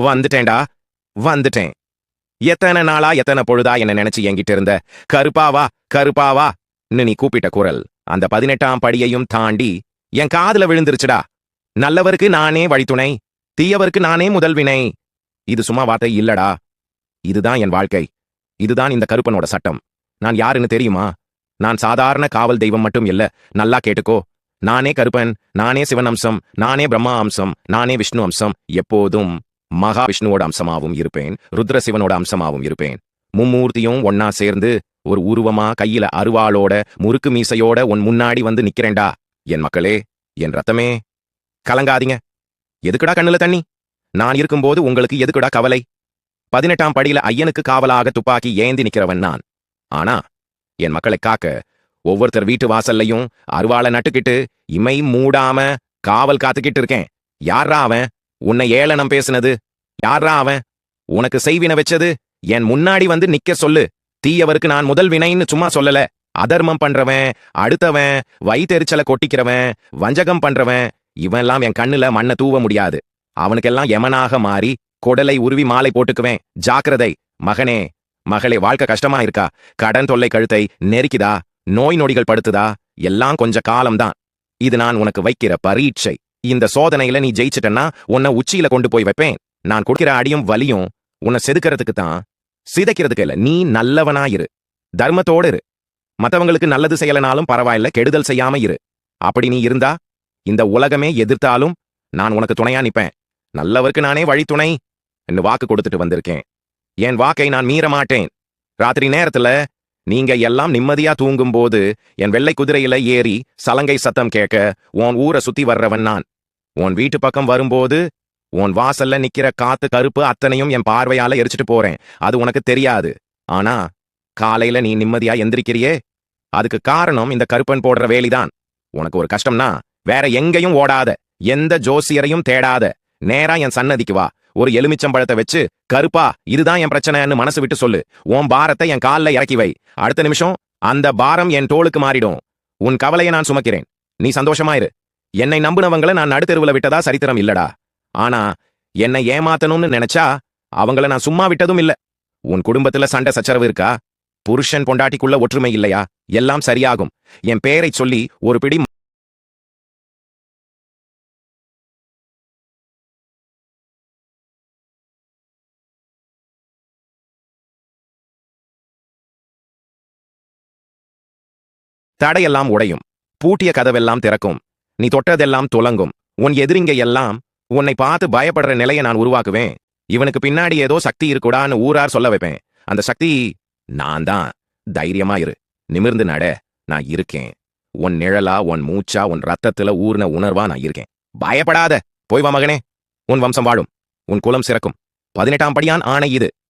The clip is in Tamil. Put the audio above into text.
வந்துட்டேன்டா. வந்துட்டேன். எத்தனை நாளா எத்தனை பொழுதா என்ன நினைச்சு என்கிட்ட இருந்த? கருப்பாவா கருப்பாவா நீ கூப்பிட்ட குரல். அந்த பதினெட்டாம் படியையும் தாண்டி என் காதுல விழுந்துருச்சுடா. நல்லவருக்கு நானே வழித்துணை தீயவருக்கு நானே முதல் வினை இது சும்மா வார்த்தை இல்லடா. இதுதான் என் வாழ்க்கை. இதுதான் இந்த கருப்பனோட சட்டம். நான் யாருன்னு தெரியுமா? நான் சாதாரண காவல் தெய்வம் மட்டும் இல்ல. நல்லா கேட்டுக்கோ. நானே கருப்பன் நானே சிவன் அம்சம் நானே பிரம்மா அம்சம் நானே விஷ்ணு அம்சம் எப்போதும். மகாவிஷ்ணுவோட அம்சமாவும் இருப்பேன் ருத்ர சிவனோட அம்சமாவும் இருப்பேன். மும்மூர்த்தியும் ஒன்னா சேர்ந்து ஒரு உருவமா கையில அருவாளோட முறுக்கு மீசையோட உன் முன்னாடி வந்து நிக்கிறேன்டா. என் மக்களே என் ரத்தமே கலங்காதீங்க. எதுக்குடா கண்ணுல தண்ணி? நான் இருக்கும்போது உங்களுக்கு எதுக்குடா கவலை? பதினெட்டாம் படியில ஐயனுக்கு காவலாக துப்பாக்கி ஏந்தி நிக்கிறவன் நான். ஆனா என் மக்களை காக்க ஒவ்வொருத்தர் வீட்டு வாசல்லையும் அருவாளை நட்டுக்கிட்டு இமை மூடாம காவல் காத்துக்கிட்டு இருக்கேன். யாரா அவன்? உன்னை ஏளனம் பேசுனது. யாரா அவன்? உனக்கு செய்வின வச்சது? என் முன்னாடி வந்து நிக்க சொல்லு. தீயவருக்கு நான் முதல் வினைன்னு சும்மா சொல்லல. அதர்மம் பண்றவன் அடுத்தவன் வயிற்றெரிச்சலை கொட்டிக்கிறவன் வஞ்சகம் பண்றவன் இவன்லாம் என் கண்ணுல மண்ணை தூவ முடியாது. அவனுக்கெல்லாம் எமனாக மாறி குடலை உருவி மாலை போட்டுக்குவேன். ஜாக்கிரதை. மகனே மகளே வாழ்க்கை கஷ்டமா இருக்கா? கடன் தொல்லை கழுத்தை நெருக்கிதா? நோய் நொடிகள் படுத்துதா? எல்லாம் கொஞ்ச காலம்தான். இது நான் உனக்கு வைக்கிற பரீட்சை. இந்த சோதனையில நீ ஜெயிச்சிட்டன்னா உன்னை உச்சியில கொண்டு போய் வைப்பேன். நான் கொடுக்கிற அடியும் வலியும் உன்னை செதுக்கிறதுக்கு தான். சிதைக்கிறதுக்கு இல்ல நீ நல்லவனாயிரு தர்மத்தோடு இரு. மத்தவங்களுக்கு நல்லது செய்யலனாலும் பரவாயில்ல கெடுதல் செய்யாம இரு. அப்படி நீ இருந்தா இந்த உலகமே எதிர்த்தாலும் நான் உனக்கு துணையா நிப்பேன். நல்லவருக்கு நானே வழித்துணை என்று வாக்கு கொடுத்துட்டு வந்திருக்கேன். என் வாக்கை நான் மீற மாட்டேன். ராத்திரி நேரத்துல நீங்க எல்லாம் நிம்மதியா தூங்கும்போது என் வெள்ளை குதிரையில ஏறி சலங்கை சத்தம் கேட்க உன் ஊரை சுத்தி வர்றவன் நான். உன் வீட்டு பக்கம் வரும்போது உன் வாசல்ல நிக்கிற காத்து கருப்பு அத்தனையும் என் பார்வையால எரிச்சிட்டு போறேன். அது உனக்கு தெரியாது. ஆனா காலையில நீ நிம்மதியா எந்திரிக்கிறியே? அதுக்கு காரணம் இந்த கருப்பன் போடுற வேலிதான். உனக்கு ஒரு கஷ்டம்னா வேற எங்கேயும் ஓடாத. எந்த ஜோசியரையும் தேடாத. நேரா என் சன்னதிக்கு வா. ஒரு எலுமிச்சம்பழத்தை வச்சு கருப்பா இதுதான் என் பிரச்சனைன்னு மனசு விட்டு சொல்லு. உன் பாரத்தை என் கால்ல இறக்கி வை. அடுத்த நிமிஷம் அந்த பாரம் என் தோளுக்கு மாறிடும். உன் கவலையை நான் சுமக்கிறேன். நீ சந்தோஷமாயிரு என்னை நம்புனவங்கள நான் நடுத்தருவுல விட்டதா சரித்திரம் இல்லடா. ஆனா என்னை ஏமாத்தணும்னு நினைச்சா அவங்கள நான் சும்மா விட்டதும் இல்ல. உன் குடும்பத்துல சண்டை சச்சரவு இருக்கா? புருஷன் பொண்டாட்டிக்குள்ள ஒற்றுமை இல்லையா? எல்லாம் சரியாகும். என் பேரைச் சொல்லி ஒரு பிடி தடையெல்லாம் உடையும். பூட்டிய கதவெல்லாம் திறக்கும். நீ தொட்டதெல்லாம் துலங்கும். உன் எதிரிங்க எல்லாம் உன்னை பார்த்து பயப்படுற நிலையை நான் உருவாக்குவேன். இவனுக்கு பின்னாடி ஏதோ சக்தி இருக்குடான்னு ஊரார் சொல்ல வைப்பேன். அந்த சக்தி நான் தான் தைரியமா இரு. நிமிர்ந்து நட. நான் இருக்கேன். உன் நிழலா உன் மூச்சா உன் ரத்தத்துல ஊர்ன உணர்வா நான் இருக்கேன். பயப்படாத. போய் வா மகனே. உன் வம்சம் வாழும். உன் குலம் சிறக்கும். பதினெட்டாம் படியான் ஆணை இது.